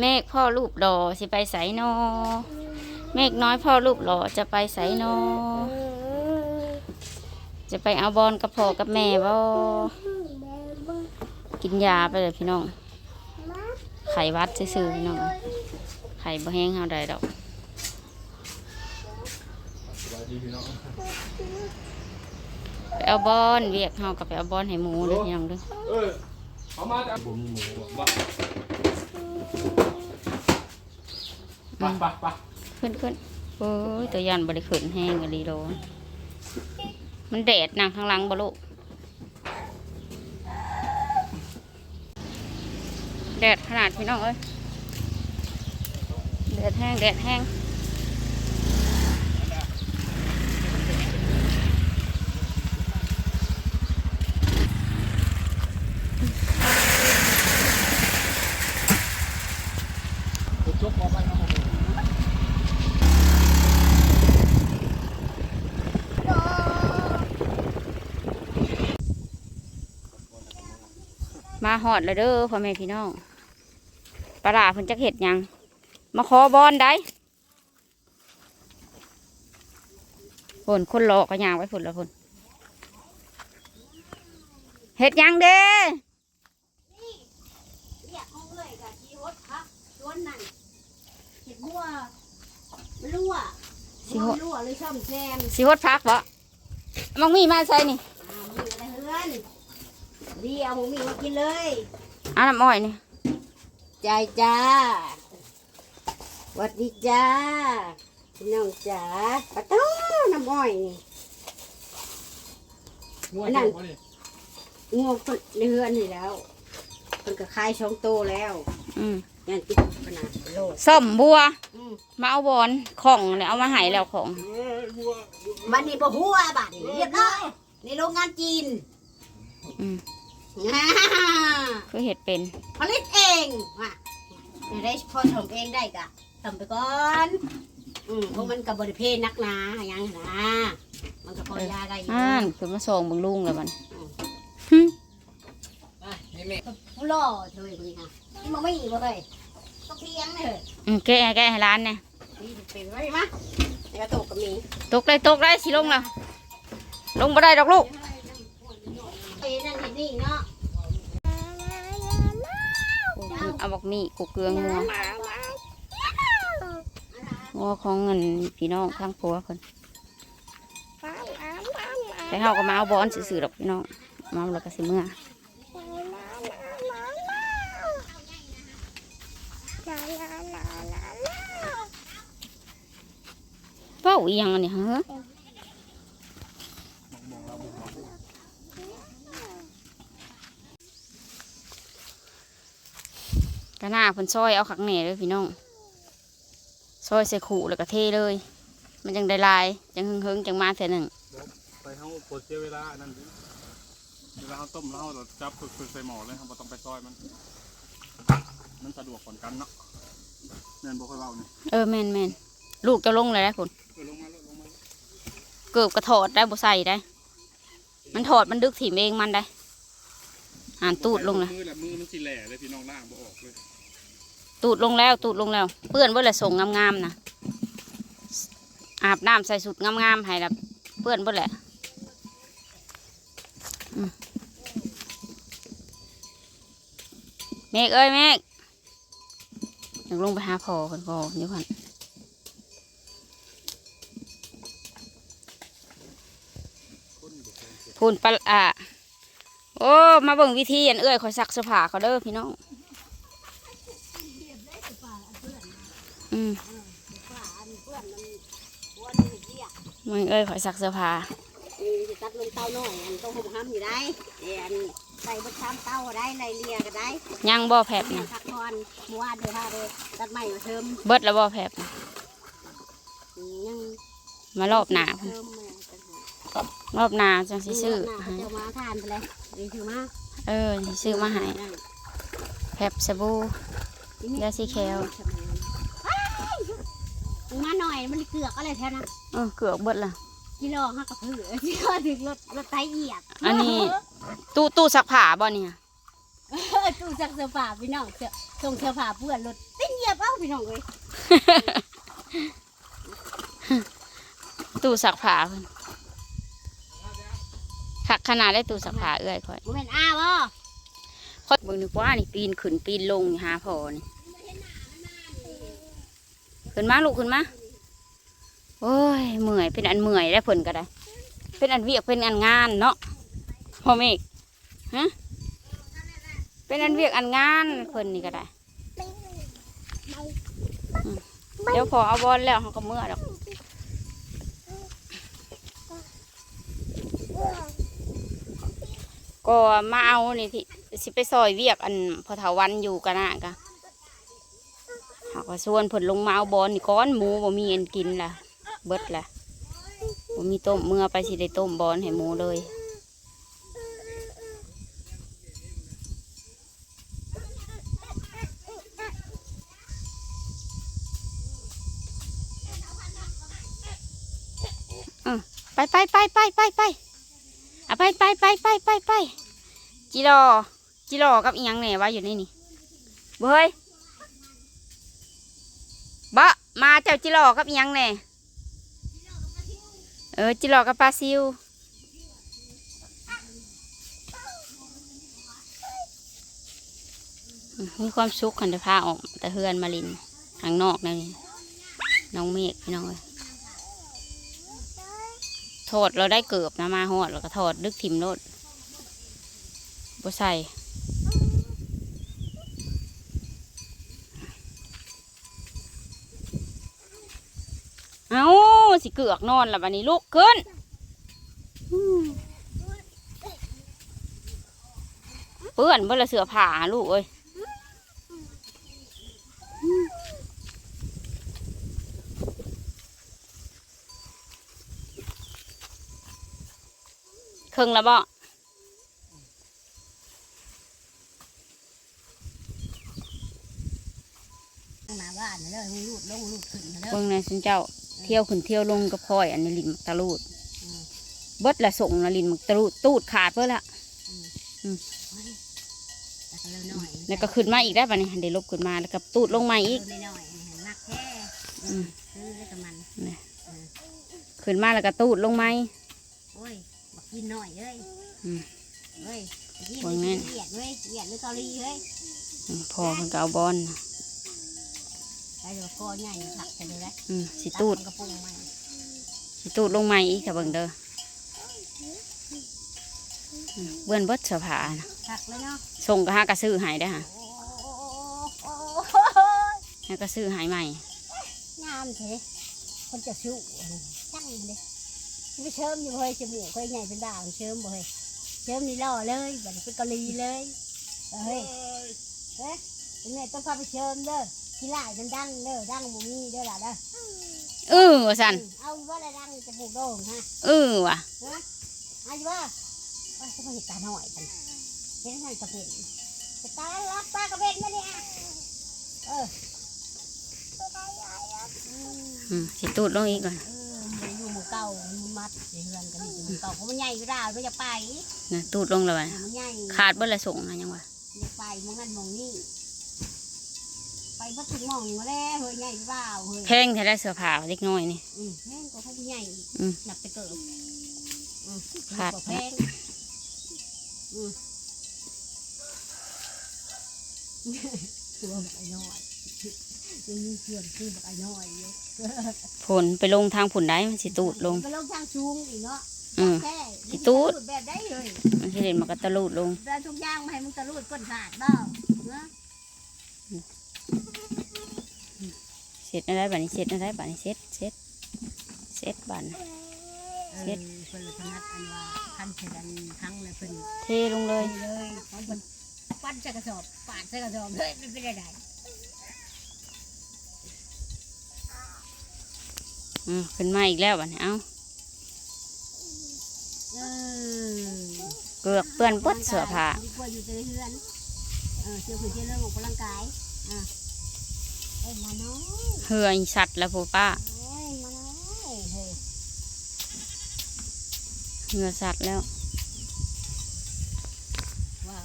เมฆพ่อรูปหล่อสิไปไสนอเมฆน้อยพ่อรูปหล่อจะไปไสนอจะไปเอาบอลกับพ่อกับแม่บ่กินยาไปเลยพี่น้อง ไขวัดซื่อๆพี่น้อง ไข่บ่แห้งเฮาได้ดอกไปเอาบอลเวียกเฮากับไปเอาบอลให้หมูเด้อพี่น้องเด้อเอามาจากผมมีหมูบ้าไปไปไปขึ้นขึ้นโอ้ยตัวยันบริขึ้นแห้งกะลีโดมันแดดนะข้างหลังบ่ลูกแดดขนาดพี่น้องเอ้ยแดดแห้งแดดแห้ง จบพอไปนะผม มา หอดเลยเด้อพ่อแม่พี่น้องปลาร้าเพิ่นจักเห็ดหยังมาขอบอลได้ผนคนหลอกก็ยางไว้ผลละผลเห็ดหยังเด้เรียกเขาเลยกับชีฮดพักชวนนั่นเห็ดบัวมันรั่วสิฮดมันรั่วเลยช่อมแซมสิฮดพักบ่มังมีมาใส่นี่ อ่ามึงอะไรเฮือนเรียเอาหมูมีมากินเลยเอาน้ำอ้อยนี่ใจจ้าหวัดดีจ้าพี่น้องจ๋าปะโต้น้ำอ้อยนี่ง่วงนั่นวะนี่งูคนในเฮือนนี่แล้วมันก็คายช่องโตแล้วอืมยันติดขนาดโลดส้มบัวอืมมาเอาบอลของเนี่ยเอามาให้แล้วของ เอ้ยวัวมันนี่บ่หัวบัดนี้เรียบร้อยในโรงงานจีนอืมอ่า คือเห็ดเป็นผลิตเองว่ะจะได้พอทำเองได้กะทำไปก่อนอืมเพราะมันกับบริเพณนักหนาอย่างนั้นนะมันก็พอยาได้อยู่อ่านคือมาส่งเบังลุงแล้วมันผู้ล่อเธอคนนี้ค่ะนี่มันไม่อีกเลยต้องเพียงเลยอืมแกะแกะให้ร้านเนี่ยนี่เป็นไว้มะในกระตุกก็มีตกได้ตกได้สิลงแล้วลงบ่ได้ดอกลูกไอ้นั่นเห็นนี่เนาะ เอาบอกมี่กูเกลืองงัวงัวของเงินพี่น้องข้างผัวคนไปเฮาก็มาเอาบอลสื่อๆดอกพี่น้องมาเอาแล้วก็สิเมื่อเป้าอีหยังอันนี้ฮะ กระหน้าเพิ่นซอยเอาขักแหน่เลยพี่น้องซอยใส่ขู่แล้วก็เทเลย มันจังได้ลายจังหึงๆจังมาเท่อหนึ่งไปเขาปวดเสียเวลาอันนั่นดิเวลาเขาต้มแล้วเขาจับฝึกๆใส่หม้อเลยครับบ่ต้องไปซอยมัน มันสะดวกกว่ากันเนาะแม่นบ่ค่อยเบานี่เออแม่นแม่นลูกจะลงเลยได้คุณเออลงมาลงมาเกือบกระถอดได้บ่ใส่ได้ มันถอดมันดึกถิ่มเองมันได้อ่านตูดลงเลยมือแหละมือมันสิแหล่เลยพี่น้องล่างบ่ออกเลย ตูดลงแล้วตูดลงแล้ว เปื้อนเบ่ละส่งงามๆนะอาบน้ำใส่สุดงามๆให้ละเปื้อนเบ่แหละเมฆเอ้ยเมฆอยากลงไปหาพ่อคนพ่ออยู่คนพูนปลาอะโอ้ มาเบิ่งวิธีอันเอ้ยคอยซักเสื้อผ้าเขาเด้อพี่น้อง อืมมึงเอ้ยขอยซักเสื้อผ้านี่จะตัดลงเต้าน้อยอันต้องหุบห้ำอยู่ได้เดี๋ยวอันใส่บดช้ำเต้าก็ได้ไรเลียก็ได้ยังบ่แผบเนี่ยนะพักผ่อนเมื่อวานเดือดห้าเลยตัดใหม่มาเทิมเบิดแล้วบ่แผบนะยังมารอบหนาพุ่นเทิมเลยตัดหารอบหนาจังสิซื้อหน้าให้เจ้ามาทานไปเลยนี่ถือมาเออสิซื้อมาให้แผบสบู่ยาสีแคล มาหน่อยมันเกือกอะไรแท้นะเออเกือบเบิดละกิโลห้ากับเผือกิโลถึงรถรถไตเหยียบอันนี้ตู้ตู้ซักผ้าบ่เนี่ยเอตู้ซักเสื้อผ้าพี่น้องเสื้อส่งเสื้อผ้าเพื่อนรถติ้งเหยียบเอ้าพี่น้องเอ้ยตู้สักผ้าเพิ่นคักขนาดได้ตู้สักผ้าเอื้อยค่อยบ่แม่นอ้าบ่ค่อยเบิ่งนึกว่านี่ปีนขึ้นปีนลงนี่หาพอนี่ขึ้นมาลูกขึ้นมา โอ้ยเมื่อยเป็นอันเมื่อยได้วเพิ่นก็ได้ เป็นอันเวียกเป็นอันงานเนาะพ่อเมฆฮะเป็นอันเวียกอันงานเพิ่นนี่ก็ได้เดี๋ยวพอเอาบอลแล้วเขาก็เมื่อดอกก็มาเอานี่ที่สิไปซอยเวียกอันพอเถาวันอยู่กันนะกะหากว่าส่วนผลลงมาเอาบอลนี่ก้อนหมูบ่มีอันกินล่ะ เบิดละบ่มีต้มเมื่อไปสิได้ต้มบอลให้หมูเลยอืมไปไปไปไปไปไปอะไปไปไปไปไปไปจิรอจิรอกับอีหยังเนี่ยว่าอยู่นี่นี่เบ้ยบะมาเจ้าจิรอกับอีหยังเนี่ย เออจิรอกกับปลาซิวมีความสุขคันได้พาออก แต่เฮือนมาลินข้างนอกนั่นนี่น้องเมฆพี่น้องเอ้ยโทษเราได้เกือบนะมาหอดแล้วก็ถอดดึกทิมโลดบ่ใส่เอา สิเกือกนอนแล้วบัดนี้ลุกขึ้นอืมเปื้อนเบื่ละเสือผ้าลูกเอ้ยเครื่องละบ่หน้าบ้านน่ะเลยรูดลงรูดขึ้นน่ะเลยเบิ่งในสินเจ้า เที่ยวขึ้นเที่ยวลงกับพลอย อันนี้ลินมักตะลูดเบิดละส่งละลินมักตะลูดตูดขาดเพื่อละแต่ก็เริ่มหน่อยแล้วก็ขึ้นมาอีกได้ปะนี่เดี๋ยวลบขึ้นมาแล้วก็ตูดลงมาอีกเริ่มหน่อยๆนี่นักแท้อืมซื้อแล้วก็มันขึ้นมาแล้วก็ตูดลงมาโอ้ยบักกินหน่อยเอ้ยอืมเอ้ยกินว่าแม่นเหยียดเว้ยเหยียดหรือเกาหลีเฮ้ยอืมพอมันก็เอาบอลน่ะ ไปเดี๋ยวคอใหญ่ผักไปเลยนะอืมสิตูดตักมันกระปุงใหม่สิตูดลงมาอีกค่ะเบิ่งเด้ออืมเบิ่นเบิดเสื้อผ้านะผักเลยเนาะส่งก็หากระซื้อใหายได้อค่ะโอ้โหหากระซื้อใหายใหม่ งามเถอะคนจะสู้ตั้งเลยไม่เชิมอยู่เฮ้ยจมูกเฮ้ยใหญ่เป็นด่างเชิมบ่เฮ้ยเชิมนี่ล่อเลยแบบเป็นเกาหลีเลยเฮ้ยเฮ้ยเป็นไงต้องพาไปเชิมเด้อ ที่ไล่มันดังเด้อดังบ่มีเด้อล่ะเด้อเออว่าสันเอาว่าอะไรดังจมูกโด่งฮะเออว่ะฮะเอาอยู่ว่าว่าจะมาเห็นตาหน่อยกันเห็นท่านกระเป็นจะตาลับตากระเป็นมาเนี่ยเอออืมอืมสิตูดลงอีกก่อนเออมันอยู่หมู่เก่ามันมัดในเฮือนกันนี่อยู่หมู่เก่าเพราะมันใหญ่ก็ได้ไม่อยากไปนะตูดลงแล้วว่ะมันใหญ่ขาดเบิดละส่งนะยังวะอยากไปมองนั่นมองนี่ ไปพัดถึงมองมาแล้วเฮ้ยใหญ่หรือเปล่าเฮ้ยแพงแท้ได้เสื้อผ้าเล็กน้อยนี่ อืมแพงก็คงใหญ่อีกอืม หนักไปเกิบอืมขาดกว่าแพงอืมตัวแบบไอ้น้อยยังมีเพื่อนคือแบบไอ้น้อยอยู่ผลไปลงทางผุนได้มันสิตูดลง ไปลงทางสูงอีกเนาะอืม แค่สิตูด แบบได้เลยมันสิเด่นมันก็ตะลูดลงแบบทุกอย่างมาให้มึงตะลุดก้นขาดบ้าเนาะเส ร็จอะไรบ้านี้เสร็จอะไรบ้านี้เสร็จเสร็จเสร็จบ้านเฮ็ดออเพิ่นเลยพนัดอันว่าคันเสร็จอันทั้งเลยเพิ่นเทลงเลยเลยเขาเพิ่นปั้นใส่กระสอบปาดใส่กระสอบเฮ้ยมันเป็นอะไรอืมขึ้นมาอีกแล้วบ้านี้เอ้าเออเกือกเปื้อนเปิดเสื้อผ้าดีกว่าอยู่ในเรือนเออเชื่อคือเชื่อเรื่องของกำลังกายอะเอ้ย มาน้อยเหืออีสัตว์แล้วผู้ป้าเอ้ยมาน้อยเฮ้ยเหือสัตว์แล้วว่า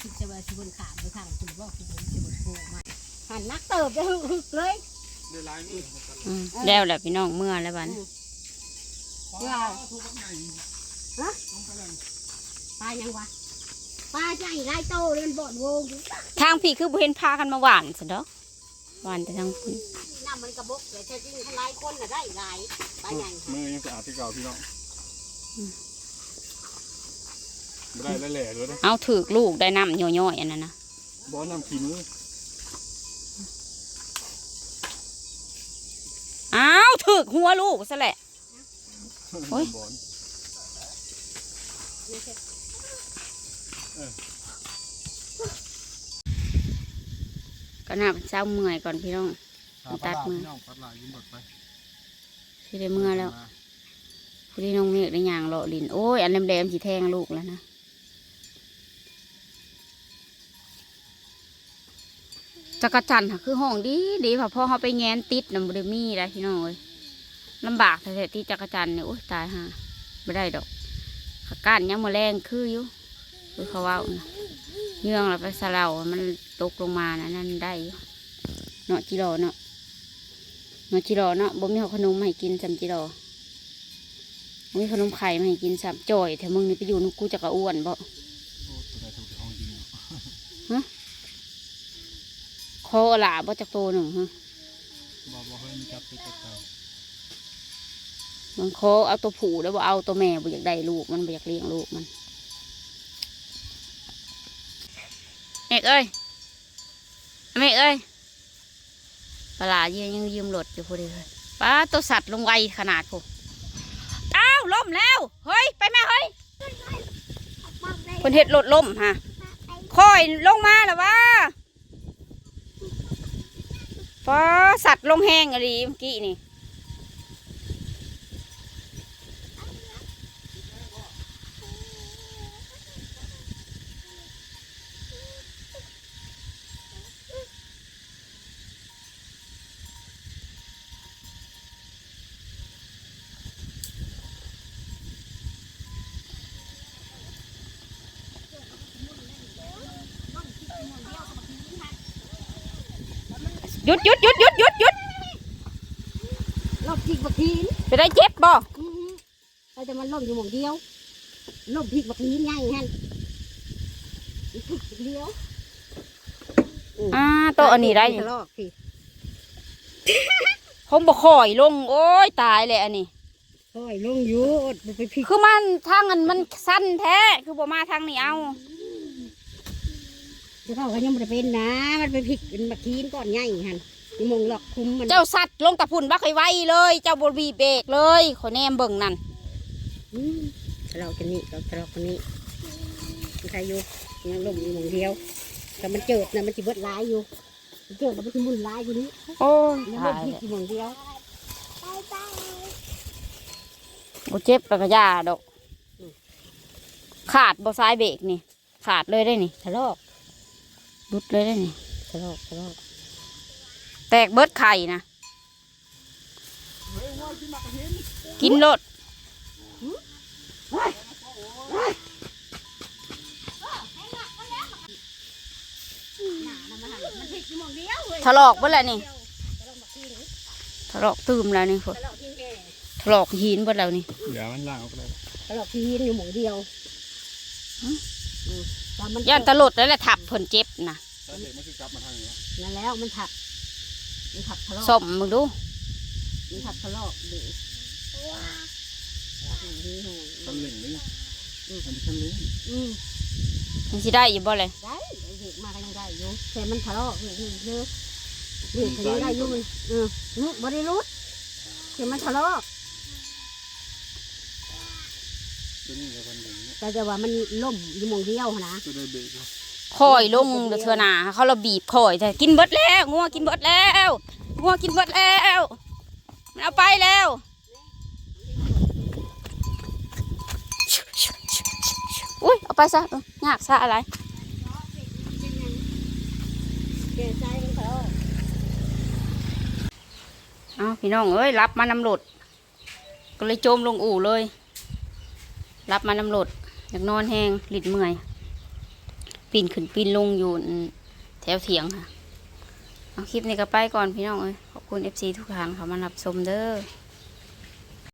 คิดจะว่าชิบุนขามไปข้างชิบุนบอกชิบุนชิบุนโผล่มาหันนักเติบจะหึกหึกเลยได้หลายมืออืมแล้วแหละพี่น้องเมื่อแล้วบัดนว้าวทุกข์ใหญ่ฮะลงไปเลยปลายังวะปลาใหญ่ไรโตเรียนบ่อนวงทางพี่คือบ่เห็นพากันมาหวานซะดอก หวานแต่ทางพุ่นน้ำมันกระบกแต่แท้จริงทลายคนน่ะได้หลายปลาใหญ่มือยังสะอาดที่เก่าพี่น้องไม่ได้แหล่ๆเลยนะเอาถือกลูกได้น้ำย่อยๆอันนั้นนะบอสนำขี้มืออ้าวถือกหัวลูกซะแหละโอ้ย บอล ก็น่าเป็นเช้าเมื่อยก่อนพี่น้อง ตัดมือพี่น้องตัดลายยิ้มหมดไปที่ได้เมื่อแล้วพอดีน้องเมฆได้ย่างเลาะลินโอ้ยอันแหลมๆสีแทงลูกแล้วนะจักรจันทร์ค่ะคือห้องดีดีพอพ่อเขาไปแงนติดน้ำบริมีแล้วพี่น้องเอ้ยลำบากแต่ที่จักรจันทร์เนี่ยโอ้ยตายฮะไม่ได้ดอกขาก้านยังมาแรงคืออยู่คือเขาเว่านะเยื่องแล้วไปสะเลามัน ตกลงมานะนั่นได้อยู่เนาะจิโรเนาะเนาะจิโรเนาะบ่มีขนมมาให้กินจำจิโรบ่มีขนมไข่มาให้กินซ้ำจ่อยแต่มึงนี่ไปอยู่นุกกูจะกระอ้วนบ่โอ้ตัวใดถูกห้องจริงเนาะคอหลาบ่จักโตหนึ่งฮะบอกบอกให้มันจับไปจับเก่ามันคอเอาตัวผู้แล้วบ่เอาตัวแม่บ่อยากได้ลูกมันบ่อยากเลี้ยงลูกมันเอกเอ้ย ไม่เอ้ยปลายังยังยืมรถอยู่พอดีเลยปลาตัวสัตว์ลงไวขนาดพวกอ้าวล่มแล้ว เฮ้ย ไปแม่เฮ้ยคนเห็ดรถล่มฮะค่อยลงมาแล้ววะปลาสัตว์ลงแห้งอะไรเมื่อกี้นี่ ยุดหยุดหยุดหยุดหยุดหยุดล่มพริกบักทีนไปได้เจ็บบ่อื้อหือเราจะมันล่มอยู่หม่องเดียวล่มพริกบักทีนใหญ่ฮั่นพริกบักเดียวอ่าโตะอันนี้ได้ทะเลาะพี่ผมบ่คอยลง โอ้ยตายเลยอันนี้โอ้ยลงอยู่อดบ่ไปพริก คือมันทางอันมันสั้นแท้ คือบ่มาทางนี้เอา เขากันยังบ่ได้เป็นนะ มันไปพิกเป็นบักทีนก่อนใหญ่ฮั่นนี่มองหลอกคุ้มมันเจ้าสัตว์ลงตะพุ่นบักไว้เลย เจ้าบ่บีเบรกเลยขอยแนมเบิ่งนั่นอืมทะเลาะกันนี่เราทะเลาะกันนี่มันใครอยู่ยังลมอยู่มองเดียวแต่มันเจิดนะมันสิเบิดหลายอยู่มันเจิดแล้วมันสิมุนหลายอยู่นี้โอ้ยยังตายพลิกเลยอยู่หม่องเดียวบ่เจ็บแล้วก็ยาดอก ขาดบ่ซ้ายเบรกนี่ ขาดเลยได้นี่ทะเลาะ รุดเลยได้นี่ทะเลาะทะเลาะแตกเบิดไข่นะกินรถหนานะมันหันมันพริกอยู่หม่องเดียวเว้ยถลอกเบิดแล้วนี่ถลอกตืมแล้วนี่พวกทะเลาะที่แก่ถลอกหินเบิดแล้วนี่เดี๋ยวมันล่างออกไปเลยทะเลาะที่หินอยู่หม่องเดียวฮะอืมแต่มันย่านตลดแล้วแหละทับ เพิ่นเจ็บนะสาเหตุมันคือกลับมาทางนี้นั่นแล้วมันถัก มันถักทะเลาะส้มมึงดูมันถักทะเลาะเด็กคันเหล่งนี่มันเป็นคันเหล่งอืมมันสิได้อยู่บ่เลยได้เด็กมาก็ยังได้อยู่แต่มันทะเลาะเด็กเด็กเด็กก็ยังได้อยู่มันเออนึกบริรุษแต่มันทะเลาะตัวนี้กับคันเหล่งเนี่ยแต่จะว่ามันล่มอยู่หมองเดียวหั้นนะตัวได้เบรกเลย คอยลงเดือเทือหนาเขาเราบีบคอยแต่กินเบิดแล้วงัวกินเบิดแล้วงัวกินเบิดแล้วมันเอาไปแล้วอุ้ยเอาไปซะเออยากซะอะไรแก่ใจมันทะเลาะเอาพี่น้องเอ้ยรับมานำรถก็เลยโจมลงอู่เลย รับมานำรถอยากนอนแหงหลิดเมื่อย ปีนขึ้นปีนลงอยู่แถวเถียงค่ะ เอาคลิปนี้ก็ไปก่อนพี่น้องเอ้ยขอบคุณ FC ทุกท่านเขามารับชมเด้อ